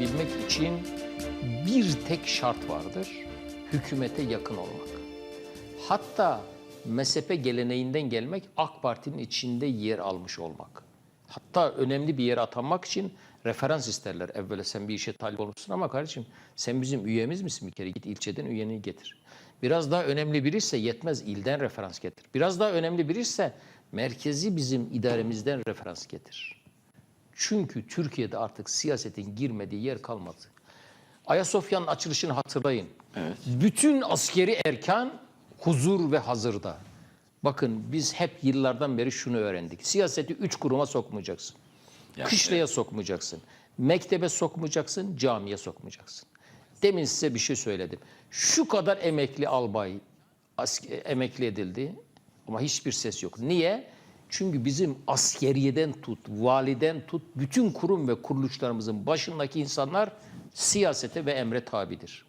yere gelebilmek için bir tek şart vardır. Hükümete yakın olmak. Hatta mezhebe geleneğinden gelmek AK Parti'nin içinde yer almış olmak. Hatta önemli bir yere atanmak için referans isterler. Evvela sen bir işe talip olmuşsun ama kardeşim sen bizim üyemiz misin bir kere git ilçeden üyeni getir. Biraz daha önemli biri ise yetmez ilden referans getir. Biraz daha önemli biri ise merkezi bizim idaremizden referans getir. Çünkü Türkiye'de artık siyasetin girmediği yer kalmadı. Ayasofya'nın açılışını hatırlayın. Bütün askeri erkan huzur ve hazırda. Bakın biz hep yıllardan beri şunu öğrendik. Siyaseti üç kuruma sokmayacaksın. Kışlaya sokmayacaksın. Mektebe sokmayacaksın, camiye sokmayacaksın. Demin size bir şey söyledim. Şu kadar emekli albay emekli edildi ama hiçbir ses yok. Niye? Çünkü bizim askeriyeden tut, validen tut, bütün kurum ve kuruluşlarımızın başındaki insanlar siyasete ve emre tabidir.